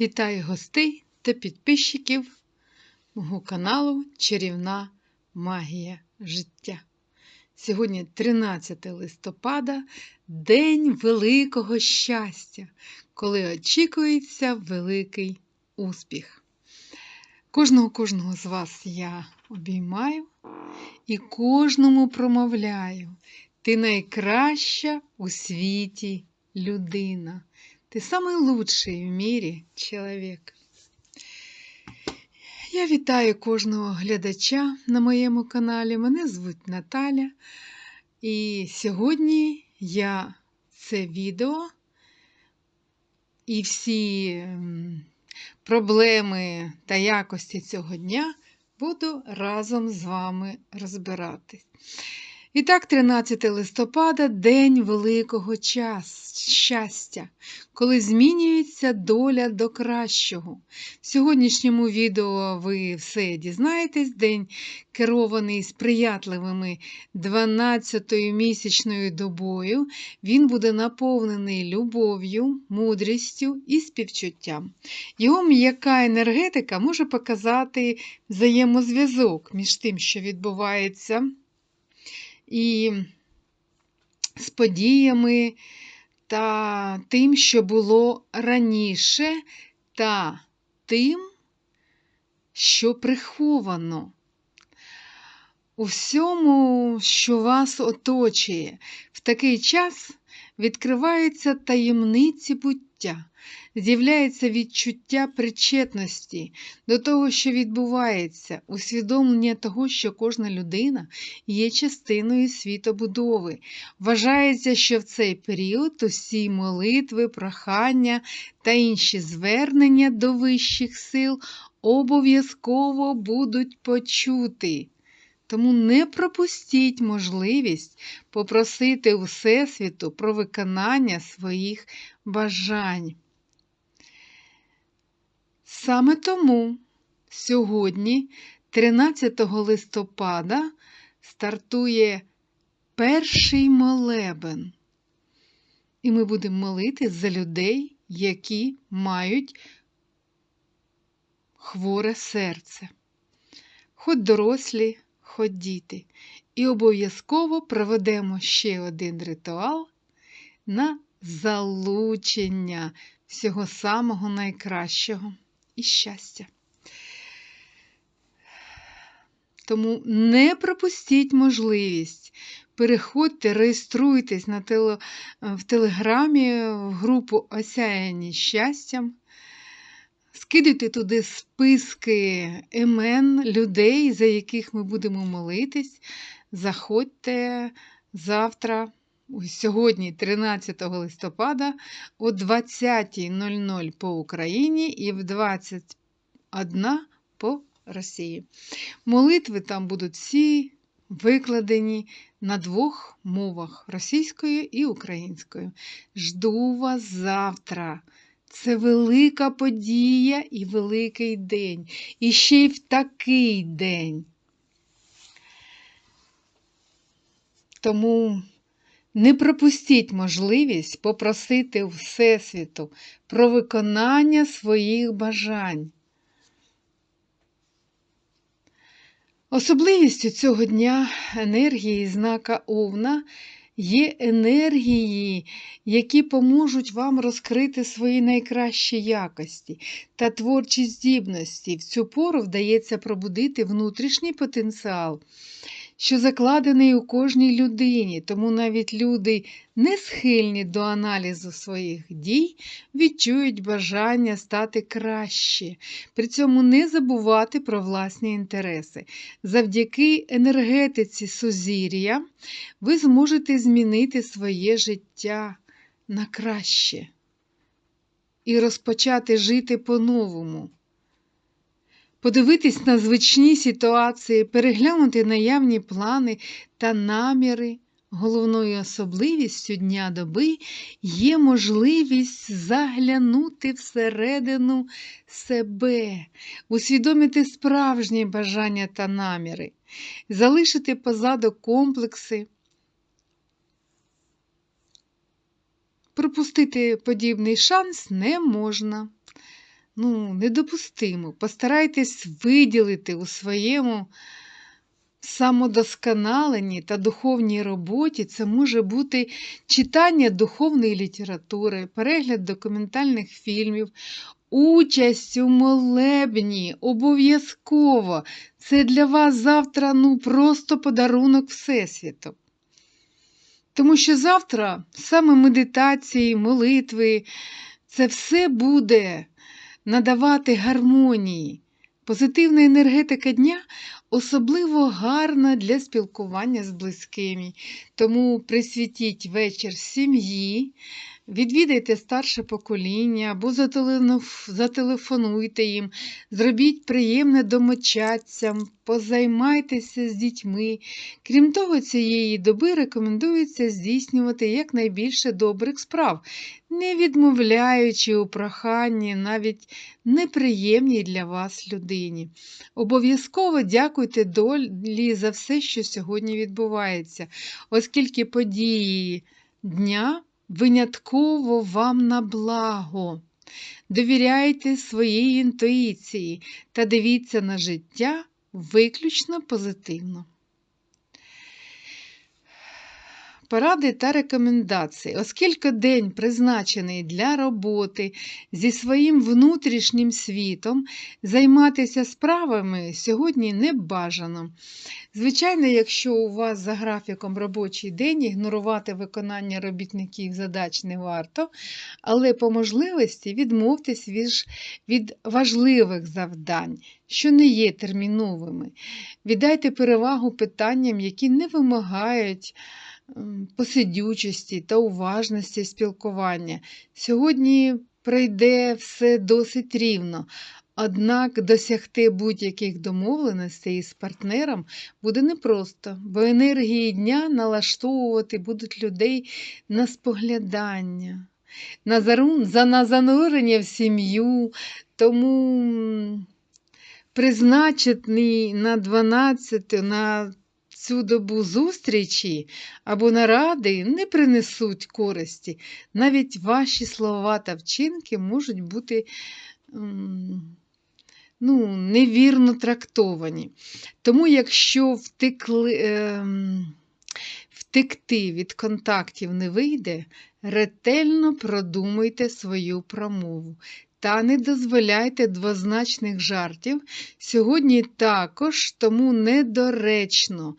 Вітаю гостей та підписчиків мого каналу Чарівна Магія життя. Сьогодні 13 листопада, День великого щастя, коли очікується великий успіх. Кожного кожного з вас я обіймаю і кожному промовляю. Ти найкраща у світі людина. Ты самый лучший в мірі чоловік. Я вітаю кожного глядача на моєму каналі. Мене звуть Наталя. І сьогодні я це відео і всі проблеми та якості цього дня буду разом з вами розбиратись. І так, 13 листопада День великого час, щастя, коли змінюється доля до кращого. В сьогоднішньому відео ви все дізнаєтесь, день керований сприятливими 12-ю місячною добою. Він буде наповнений любов'ю, мудрістю і співчуттям. Його м'яка енергетика може показати взаємозв'язок між тим, що відбувається і з подіями та тим, що було раніше, та тим, що приховано. У всьому, що вас оточує, в такий час відкриваються таємниці буття, з'являється відчуття причетності до того, що відбувається, усвідомлення того, що кожна людина є частиною світобудови. Вважається, що в цей період усі молитви, прохання та інші звернення до вищих сил обов'язково будуть почути. Тому не пропустіть можливість попросити у Всесвіту про виконання своїх бажань. Саме тому сьогодні, 13 листопада, стартує перший молебен. І ми будемо молити за людей, які мають хворе серце. Хоч дорослі, хоч діти. І обов'язково проведемо ще один ритуал на залучення всього самого найкращого і щастя. Тому не пропустіть можливість. Переходьте, реєструйтесь на теле, в телеграмі в групу Осяяні щастям. Скидайте туди списки імен людей, за яких ми будемо молитись. Заходьте завтра, сьогодні, 13 листопада, о 20.00 по Україні і в 21 по Росії. Молитви там будуть всі викладені на двох мовах російською і українською. Жду вас завтра. Це велика подія і великий день. І ще й в такий день. Тому не пропустіть можливість попросити Всесвіту про виконання своїх бажань. Особливістю цього дня енергії знака Овна є енергії, які поможуть вам розкрити свої найкращі якості та творчі здібності. В цю пору вдається пробудити внутрішній потенціал, що закладений у кожній людині, тому навіть люди, не схильні до аналізу своїх дій, відчують бажання стати краще, при цьому не забувати про власні інтереси. Завдяки енергетиці сузір'я ви зможете змінити своє життя на краще і розпочати жити по-новому подивитись на звичні ситуації, переглянути наявні плани та наміри. Головною особливістю дня доби є можливість заглянути всередину себе, усвідомити справжні бажання та наміри, залишити позаду комплекси, пропустити подібний шанс не можна. Ну, недопустимо. Постарайтесь виділити у своєму самодосконаленні та духовній роботі це може бути читання духовної літератури, перегляд документальних фільмів, участь у молебні, обов'язково. Це для вас завтра ну, просто подарунок Всесвіту. Тому що завтра саме медитації, молитви, це все буде надавати гармонії. Позитивна енергетика дня особливо гарна для спілкування з близькими. Тому присвятіть вечір сім'ї, відвідайте старше покоління або зателефонуйте їм, зробіть приємне домочадцям, позаймайтеся з дітьми. Крім того, цієї доби рекомендується здійснювати якнайбільше добрих справ, не відмовляючи у проханні навіть неприємній для вас людині. Обов'язково дякуйте долі за все, що сьогодні відбувається, оскільки події дня винятково вам на благо. Довіряйте своїй інтуїції та дивіться на життя виключно позитивно. Поради та рекомендації. Оскільки день призначений для роботи зі своїм внутрішнім світом, займатися справами сьогодні не бажано. Звичайно, якщо у вас за графіком робочий день, ігнорувати виконання робітників задач не варто, але по можливості відмовтесь від важливих завдань, що не є терміновими. Віддайте перевагу питанням, які не вимагають посидючості та уважності спілкування. Сьогодні пройде все досить рівно, однак досягти будь-яких домовленостей із партнером буде непросто, бо енергії дня налаштовувати будуть людей на споглядання. На занурення в сім'ю, тому призначений на 12, на цю добу зустрічі або наради не принесуть користі. Навіть ваші слова та вчинки можуть бути ну, невірно трактовані. Тому, якщо втекли, е, втекти від контактів не вийде, ретельно продумайте свою промову. Та не дозволяйте двозначних жартів. Сьогодні також тому недоречно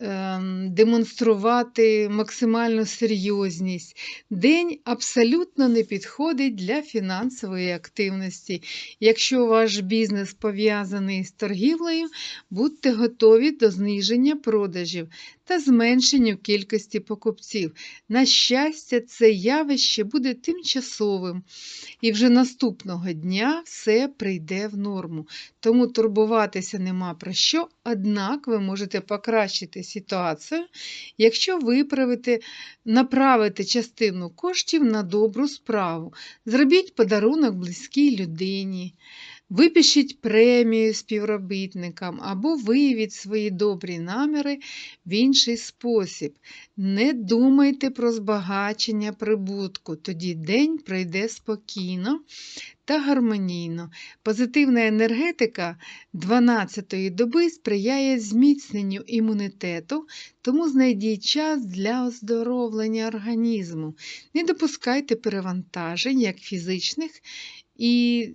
Ем, демонструвати максимальну серйозність. День абсолютно не підходить для фінансової активності. Якщо ваш бізнес пов'язаний з торгівлею, будьте готові до зниження продажів та зменшенню кількості покупців. На щастя, це явище буде тимчасовим, і вже наступного дня все прийде в норму. Тому турбуватися нема про що, однак ви можете покращити ситуацію, якщо виправите, направите частину коштів на добру справу. Зробіть подарунок близькій людині. Випишіть премію співробітникам або виявіть свої добрі наміри в інший спосіб. Не думайте про збагачення прибутку, тоді день пройде спокійно та гармонійно. Позитивна енергетика 12-ї доби сприяє зміцненню імунітету, тому знайдіть час для оздоровлення організму. Не допускайте перевантажень, як фізичних і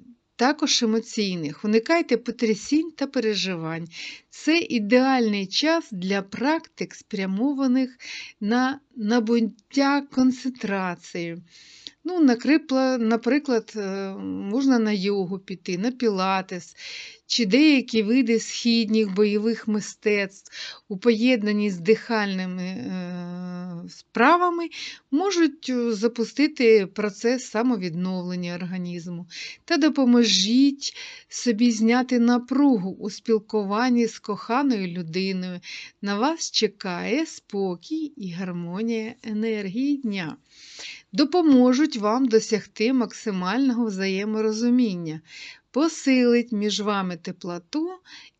також емоційних. Уникайте потрясінь та переживань. Це ідеальний час для практик, спрямованих на набуття концентрації. Ну, Наприклад, е, можна на йогу піти, на пілатес, чи деякі види східних бойових мистецтв у поєднанні з дихальними е, справами можуть е, запустити процес самовідновлення організму та допоможіть собі зняти напругу у спілкуванні з коханою людиною. На вас чекає спокій і гармонія енергії дня. Допоможуть вам досягти максимального взаєморозуміння посилить між вами теплоту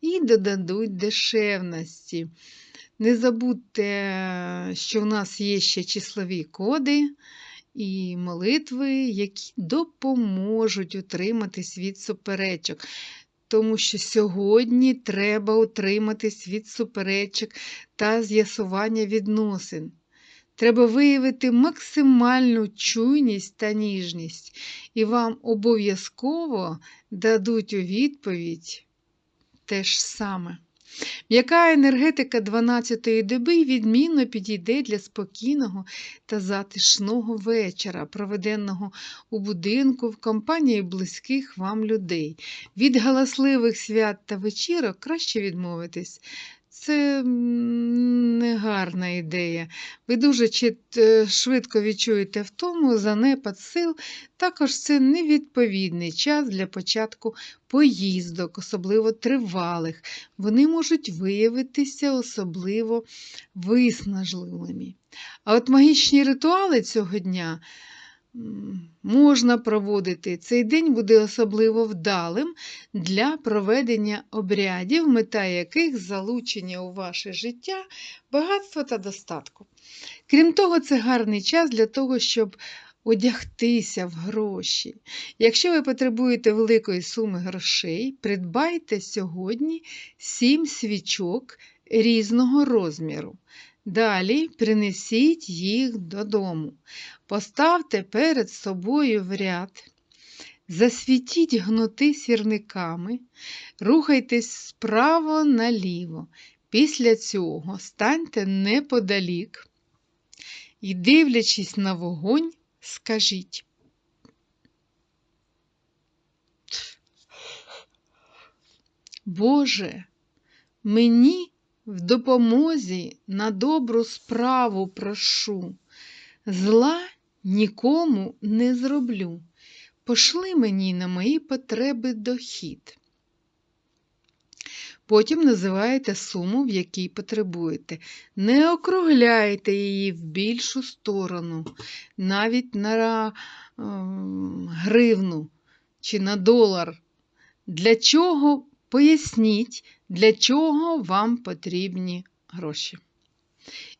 і додадуть дешевності. Не забудьте, що в нас є ще числові коди, і молитви, які допоможуть утриматись від суперечок. Тому що сьогодні треба утриматись від суперечок та з'ясування відносин. Треба виявити максимальну чуйність та ніжність, і вам обов'язково дадуть у відповідь те ж саме. М'яка енергетика 12-ї доби відмінно підійде для спокійного та затишного вечора, проведеного у будинку в компанії близьких вам людей. Від галасливих свят та вечірок краще відмовитись. Це м, не гарна ідея. Ви дуже е, швидко відчуєте втому, занепад сил. Також це невідповідний час для початку поїздок, особливо тривалих. Вони можуть виявитися особливо виснажливими. А от магічні ритуали цього дня можна проводити. Цей день буде особливо вдалим для проведення обрядів, мета яких залучення у ваше життя, багатства та достатку. Крім того, це гарний час для того, щоб одягтися в гроші. Якщо ви потребуєте великої суми грошей, придбайте сьогодні 7 свічок різного розміру. Далі принесіть їх додому. Поставте перед собою в ряд, засвітіть гноти сірниками, рухайтесь справа наліво. Після цього станьте неподалік і, дивлячись на вогонь, скажіть. Боже, мені в допомозі на добру справу прошу, зла нікому не зроблю. Пошли мені на мої потреби дохід. Потім називаєте суму, в якій потребуєте. Не округляйте її в більшу сторону, навіть на ем, гривну чи на долар. Для чого поясніть, для чого вам потрібні гроші.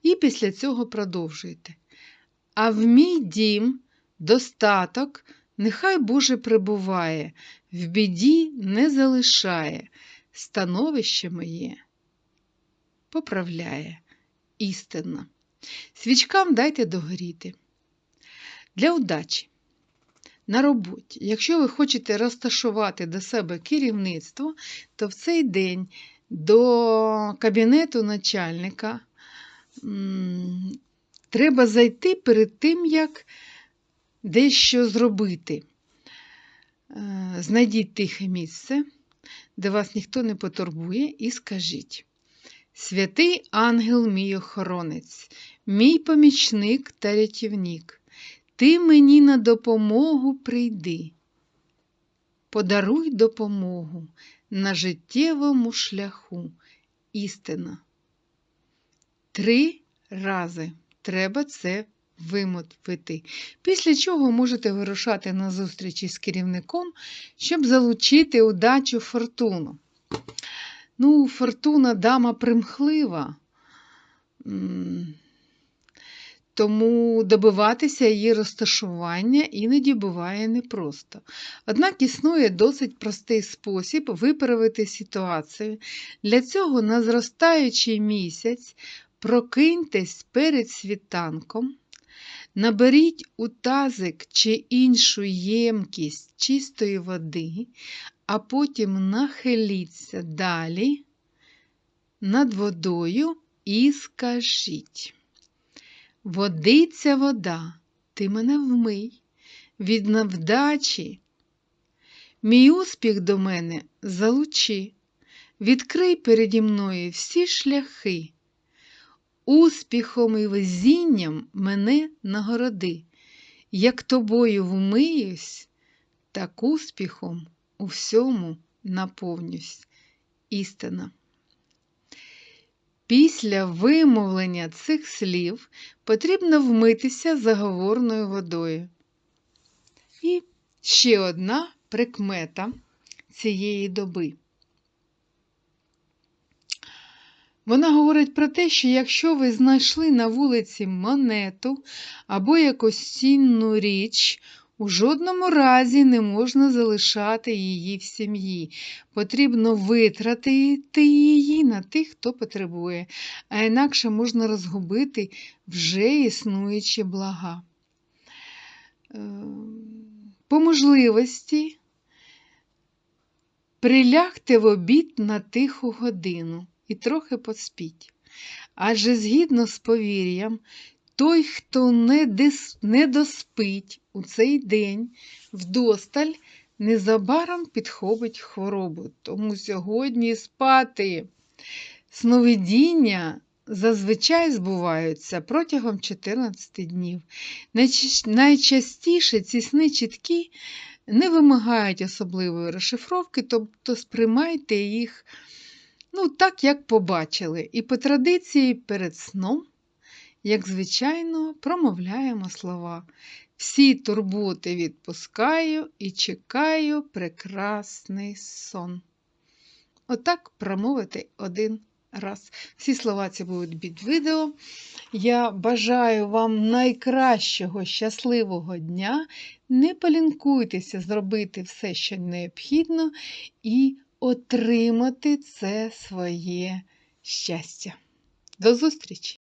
І після цього продовжуйте. А в мій дім достаток, нехай Боже прибуває, в біді не залишає, становище моє поправляє істинно. Свічкам дайте догоріти. Для удачі. На роботі, якщо ви хочете розташувати до себе керівництво, то в цей день до кабінету начальника треба зайти перед тим, як дещо зробити. Е, Знайдіть тихе місце, де вас ніхто не потурбує, і скажіть: Святий ангел мій охоронець, мій помічник та рятівник. Ти мені на допомогу прийди. Подаруй допомогу на життєвому шляху. Істина. Три рази треба це вимовити. Після чого можете вирушати на зустрічі з керівником, щоб залучити удачу фортуну. Ну, фортуна дама примхлива. Тому добиватися її розташування іноді буває непросто. Однак існує досить простий спосіб виправити ситуацію. Для цього на зростаючий місяць прокиньтесь перед світанком, наберіть у тазик чи іншу ємкість чистої води, а потім нахиліться далі над водою і скажіть. Водиця вода, ти мене вмий, від невдачі. Мій успіх до мене залучи, відкрий переді мною всі шляхи. Успіхом і везінням мене нагороди, як тобою вмиюсь, так успіхом у всьому наповнюсь. Істина. Після вимовлення цих слів потрібно вмитися заговорною водою. І ще одна прикмета цієї доби. Вона говорить про те, що якщо ви знайшли на вулиці монету або якусь цінну річ, у жодному разі не можна залишати її в сім'ї. Потрібно витратити її на тих, хто потребує, а інакше можна розгубити вже існуючі блага. Е, По можливості прилягте в обід на тиху годину і трохи поспіть. Адже згідно з повір'ям, той, хто не, дис... не доспить у цей день вдосталь, незабаром підхопить хворобу. Тому сьогодні спати. Сновидіння зазвичай збуваються протягом 14 днів. Найчастіше ці сни чіткі не вимагають особливої розшифровки, тобто сприймайте їх ну, так, як побачили. І по традиції перед сном, як звичайно, промовляємо слова. Всі турботи відпускаю і чекаю прекрасний сон. Отак промовити один раз. Всі слова ці будуть під відео. Я бажаю вам найкращого щасливого дня. Не полінкуйтеся зробити все, що необхідно, і отримати це своє щастя. До зустрічі!